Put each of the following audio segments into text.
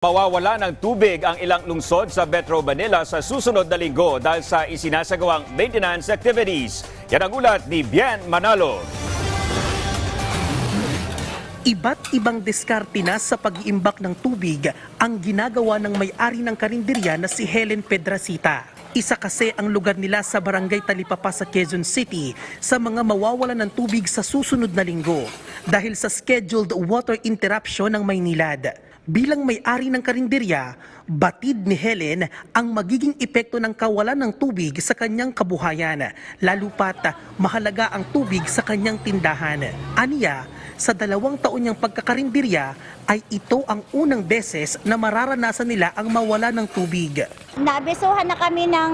Mawawala ng tubig ang ilang lungsod sa Metro Manila sa susunod na linggo dahil sa isinasagawang maintenance activities. Yan ang ulat ni Bien Manalo. Iba't ibang diskarte na sa pag-iimbak ng tubig ang ginagawa ng may-ari ng karinderya na si Helen Pedrasita. Isa kasi ang lugar nila sa barangay Talipapa sa Quezon City sa mga mawawalan ng tubig sa susunod na linggo dahil sa scheduled water interruption ng Maynilad. Bilang may-ari ng karinderya, batid ni Helen ang magiging epekto ng kawalan ng tubig sa kanyang kabuhayan, lalo pat mahalaga ang tubig sa kanyang tindahan. Aniya, sa dalawang taon niyang pagkakarinderya ay ito ang unang beses na mararanasan nila ang mawala ng tubig. Naabesuhan na kami ng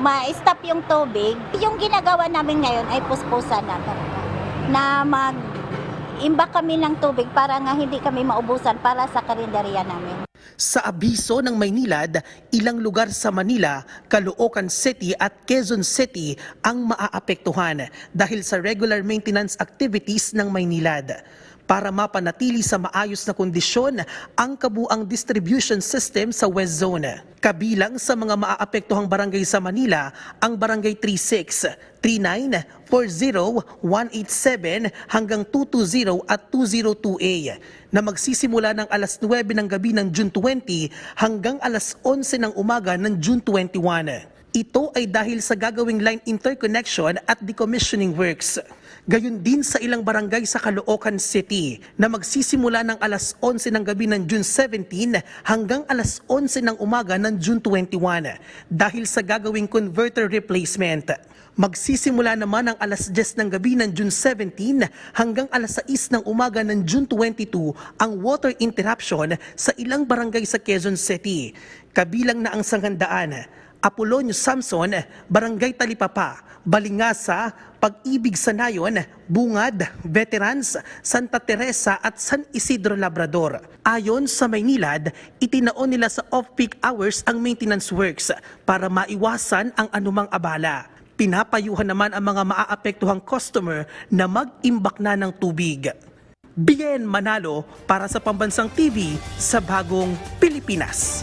ma-stop yung tubig. Yung ginagawa namin ngayon ay puspusan na. Na mag imbak kami ng tubig para nga hindi kami maubusan para sa karinderya namin. Sa abiso ng Maynilad, ilang lugar sa Manila, Caloocan City at Quezon City ang maaapektuhan dahil sa regular maintenance activities ng Maynilad. Para mapanatili sa maayos na kondisyon ang kabuang distribution system sa West Zone. Kabilang sa mga maaapektuhang barangay sa Manila, ang Barangay 36, 39, 40, 187 hanggang 220 at 202A na magsisimula ng alas 9 ng gabi ng June 20 hanggang alas 11 ng umaga ng June 21. Ito ay dahil sa gagawing line interconnection at decommissioning works. Gayon din sa ilang barangay sa Caloocan City na magsisimula ng alas 11 ng gabi ng June 17 hanggang alas 11 ng umaga ng June 21 dahil sa gagawing converter replacement. Magsisimula naman ang alas 10 ng gabi ng June 17 hanggang alas 6 ng umaga ng June 22 ang water interruption sa ilang barangay sa Quezon City. Kabilang na ang Sangandaan, Apolonio Samson, Barangay Talipapa, Balingasa, Pag-ibig sa Nayon, Bungad, Veterans, Santa Teresa at San Isidro Labrador. Ayon sa Maynilad, itinaon nila sa off-peak hours ang maintenance works para maiwasan ang anumang abala. Pinapayuhan naman ang mga maaapektuhang customer na mag-imbak na ng tubig. Bien Manalo para sa Pambansang TV sa Bagong Pilipinas.